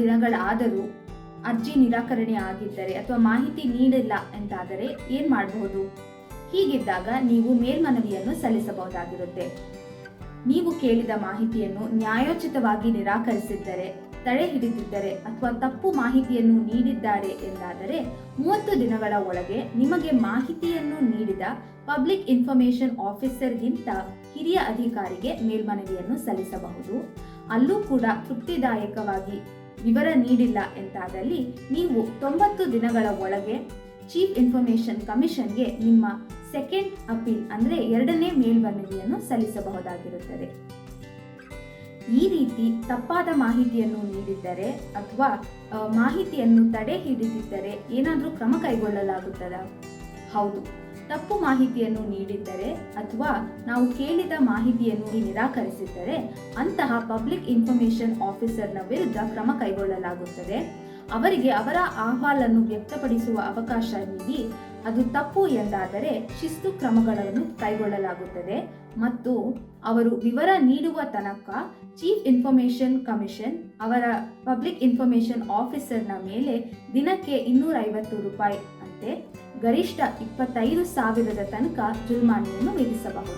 ದಿನಗಳಾದರೂ ಅರ್ಜಿ ನಿರಾಕರಣೆ ಆಗಿದ್ದರೆ ಅಥವಾ ಮಾಹಿತಿ ನೀಡಿಲ್ಲ ಎಂತಾದರೆ ಏನ್ ಮಾಡಬಹುದು? ಹೀಗಿದ್ದಾಗ ನೀವು ಮೇಲ್ಮನವಿಯನ್ನು ಸಲ್ಲಿಸಬಹುದಾಗಿರುತ್ತೆ. ನೀವು ಕೇಳಿದ ಮಾಹಿತಿಯನ್ನು ನ್ಯಾಯೋಚಿತವಾಗಿ ನಿರಾಕರಿಸಿದ್ದರೆ, ತಡೆ ಹಿಡಿದಿದ್ದರೆ ಅಥವಾ ತಪ್ಪು ಮಾಹಿತಿಯನ್ನು ನೀಡಿದ್ದಾರೆ ಎಂದಾದರೆ ಮೂವತ್ತು ದಿನಗಳ ಒಳಗೆ ನಿಮಗೆ ಮಾಹಿತಿಯನ್ನು ನೀಡಿದ ಪಬ್ಲಿಕ್ ಇನ್ಫಾರ್ಮೇಶನ್ ಆಫೀಸರ್ಗಿಂತ ಹಿರಿಯ ಅಧಿಕಾರಿಗೆ ಮೇಲ್ಮನವಿಯನ್ನು ಸಲ್ಲಿಸಬಹುದು. ಅಲ್ಲೂ ಕೂಡ ತೃಪ್ತಿದಾಯಕವಾಗಿ ವಿವರ ನೀಡಿಲ್ಲ ಎಂತಾದಲ್ಲಿ ನೀವು ತೊಂಬತ್ತು ದಿನಗಳ ಒಳಗೆ ಚೀಫ್ ಇನ್ಫಾರ್ಮೇಷನ್ ಕಮಿಷನ್ಗೆ ನಿಮ್ಮ ಸೆಕೆಂಡ್ ಅಪೀಲ್ ಅಂದರೆ ಎರಡನೇ ಮೇಲ್ಮನವಿಯನ್ನು ಸಲ್ಲಿಸಬಹುದಾಗಿರುತ್ತದೆ. ಈ ರೀತಿ ತಪ್ಪಾದ ಮಾಹಿತಿಯನ್ನು ನೀಡಿದ್ದರೆ ಅಥವಾ ಮಾಹಿತಿಯನ್ನು ತಡೆ ಹಿಡಿದಿದ್ದರೆ ಏನಾದರೂ ಕ್ರಮ ಕೈಗೊಳ್ಳಲಾಗುತ್ತದಾ? ಹೌದು. ತಪ್ಪು ಮಾಹಿತಿಯನ್ನು ನೀಡಿದ್ದರೆ ಅಥವಾ ನಾವು ಕೇಳಿದ ಮಾಹಿತಿಯನ್ನು ನಿರಾಕರಿಸಿದ್ದರೆ ಅಂತಹ ಪಬ್ಲಿಕ್ ಇನ್ಫಾರ್ಮೇಶನ್ ಆಫೀಸರ್ನ ವಿರುದ್ಧ ಕ್ರಮ ಕೈಗೊಳ್ಳಲಾಗುತ್ತದೆ. ಅವರಿಗೆ ಅವರ ಅಹವಾಲನ್ನು ವ್ಯಕ್ತಪಡಿಸುವ ಅವಕಾಶ ನೀಡಿ ಅದು ತಪ್ಪು ಎಂದಾದರೆ ಶಿಸ್ತು ಕ್ರಮಗಳನ್ನು ಕೈಗೊಳ್ಳಲಾಗುತ್ತದೆ ಮತ್ತು ಅವರು ವಿವರ ನೀಡುವ ತನಕ ಚೀಫ್ ಇನ್ಫಾರ್ಮೇಶನ್ ಕಮಿಷನ್ ಅವರ ಪಬ್ಲಿಕ್ ಇನ್ಫಾರ್ಮೇಶನ್ ಆಫೀಸರ್ನ ಮೇಲೆ ದಿನಕ್ಕೆ ಇನ್ನೂರ ಐವತ್ತು ರೂಪಾಯಿ ಅಂತೆ ಗರಿಷ್ಠ ಇಪ್ಪತ್ತೈದು ಸಾವಿರದ ತನಕ ಜುಲ್ಮಾನೆಯನ್ನು ವಿಧಿಸಬಹುದು.